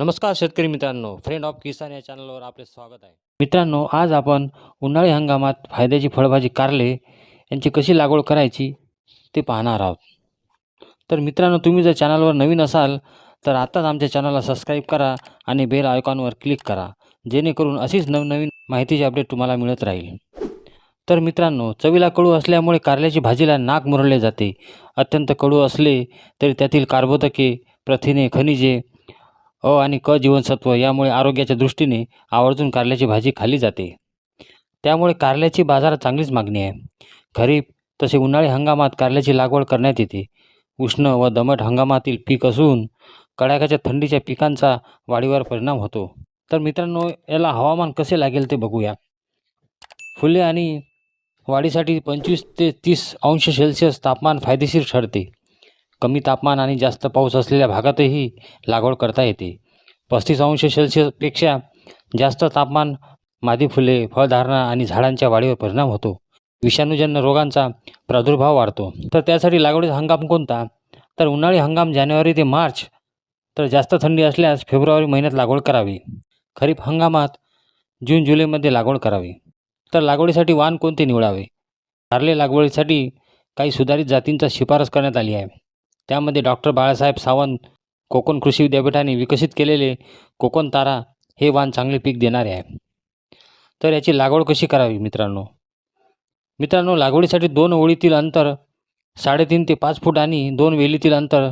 नमस्कार शेतकरी मित्रांनो फ्रेंड ऑफ किसान या चॅनलवर आपले स्वागत आहे. मित्रांनो आज आपण उन्हाळी हंगामात फायद्याची फळभाजी कारले यांची कशी लागवड करायची ते पाहणार आहोत. तर मित्रांनो तुम्ही जर चॅनलवर नवीन असाल तर आत्ताच आमच्या चॅनलला सबस्क्राईब करा आणि बेल आयकॉनवर क्लिक करा जेणेकरून अशीच नवनवीन माहितीची अपडेट तुम्हाला मिळत राहील. तर मित्रांनो चवीला कडू असल्यामुळे कारल्याची भाजीला नाक मुरडले जाते. अत्यंत कडू असले तरी त्यातील कार्बोदके प्रथिने खनिजे अ आणि क जीवनसत्व यामुळे आरोग्याच्या दृष्टीने आवर्जून कारल्याची भाजी खाल्ली जाते. त्यामुळे कारल्याची बाजारात चांगलीच मागणी आहे. खरीप तसे उन्हाळी हंगामात कारल्याची लागवड करण्यात येते. उष्ण व दमट हंगामातील पीक असून कडाक्याच्या थंडीच्या पिकांचा वाढीवर परिणाम होतो. तर मित्रांनो याला हवामान कसे लागेल ते बघूया. फुले आणि वाढीसाठी पंचवीस ते तीस अंश सेल्सिअस तापमान फायदेशीर ठरते. कमी तापमान आणि जास्त पाऊस असलेल्या भागातही लागवड करता येते. पस्तीस अंश सेल्सिअसपेक्षा जास्त तापमान मादी फुले फळधारणा आणि झाडांच्या वाढीवर परिणाम होतो. विषाणूजन्य रोगांचा प्रादुर्भाव वाढतो. तर त्यासाठी लागवडीचा हंगाम कोणता? तर उन्हाळी हंगाम जानेवारी ते मार्च तर जास्त थंडी असल्यास फेब्रुवारी महिन्यात लागवड करावी. खरीप हंगामात जून जुलैमध्ये लागवड करावी. तर लागवडीसाठी वाण कोणते निवडावे? कारले लागवडीसाठी काही सुधारित जातींचा शिफारस करण्यात आली आहे. त्यामध्ये डॉक्टर बाळासाहेब सावंत कोकण कृषी विद्यापीठाने विकसित केलेले कोकण तारा हे वाण चांगले पीक देणारे आहे. तर याची लागवड कशी करावी मित्रांनो? मित्रांनो लागवडीसाठी दोन ओळीतील अंतर साडेतीन ते पाच फूट आणि दोन वेलीतील अंतर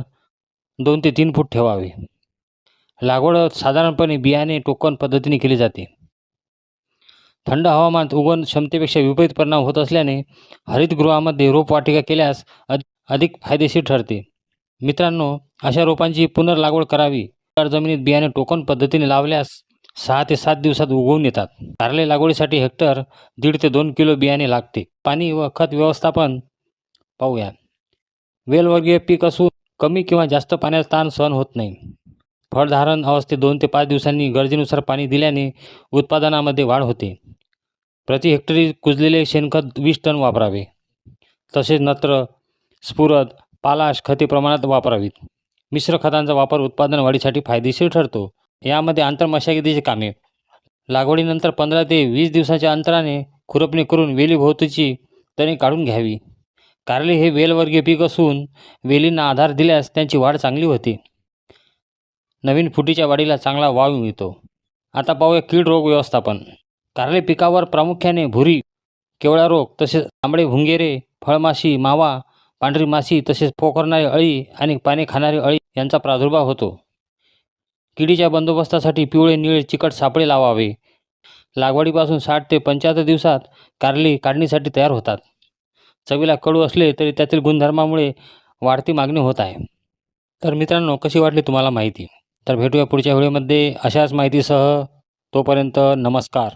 दोन ते तीन फूट ठेवावे. लागवड साधारणपणे बियाणे टोकन पद्धतीने केली जाते. थंड हवामानात उगवण क्षमतेपेक्षा विपरीत परिणाम होत असल्याने हरितगृहामध्ये रोपवाटिका केल्यास अधिक फायदेशीर ठरते. मित्रांनो अशा रोपांची पुनर्लागवड करावी. तर जमिनीत बियाणे टोकन पद्धतीने लावल्यास सहा ते सात दिवसात उगवून येतात. कारले लागवडीसाठी हेक्टर दीड ते दोन किलो बियाणे लागते. पाणी व खत व्यवस्थापन पाहूया. वेलवर्गीय पीक असून कमी किंवा जास्त पाण्याचा ताण सहन होत नाही. फळधारण अवस्थेत दोन ते पाच दिवसांनी गरजेनुसार पाणी दिल्याने उत्पादनामध्ये वाढ होते. प्रति हेक्टरी कुजलेले शेणखत वीस टन वापरावे. तसेच नत्र स्फुरद पालाश खते प्रमाणात वापरावीत. मिश्र खतांचा वापर उत्पादन वाढीसाठी फायदेशीर ठरतो. यामध्ये आंतरमशागतीची कामे. लागवडीनंतर पंधरा ते वीस दिवसाच्या अंतराने खुरपणी करून वेलीभोवतीची तणे काढून घ्यावी. कारले हे वेलवर्गीय पीक असून वेलींना आधार दिल्यास त्यांची वाढ चांगली होते. नवीन फुटीच्या वाढीला चांगला वाव मिळतो. आता पाहूया कीड रोग व्यवस्थापन. कारले पिकावर प्रामुख्याने भुरी केवळा रोग तसेच तांबडे भुंगेरे फळमाशी मावा पांढरी माशी तसेच पोखरणारी अळी आणि पाने खाणारी अळी यांचा प्रादुर्भाव होतो. किडीच्या बंदोबस्तासाठी पिवळे निळे चिकट सापळे लावावे. लागवडीपासून साठ ते पंच्याहत्तर दिवसात कारली काढणीसाठी तयार होतात. चवीला कडू असले तरी त्यातील गुणधर्मामुळे वाढती मागणी होत आहे. तर मित्रांनो कशी वाटली तुम्हाला माहिती? तर भेटूया पुढच्या व्हिडिओमध्ये. अशाच माहितीसह तोपर्यंत नमस्कार.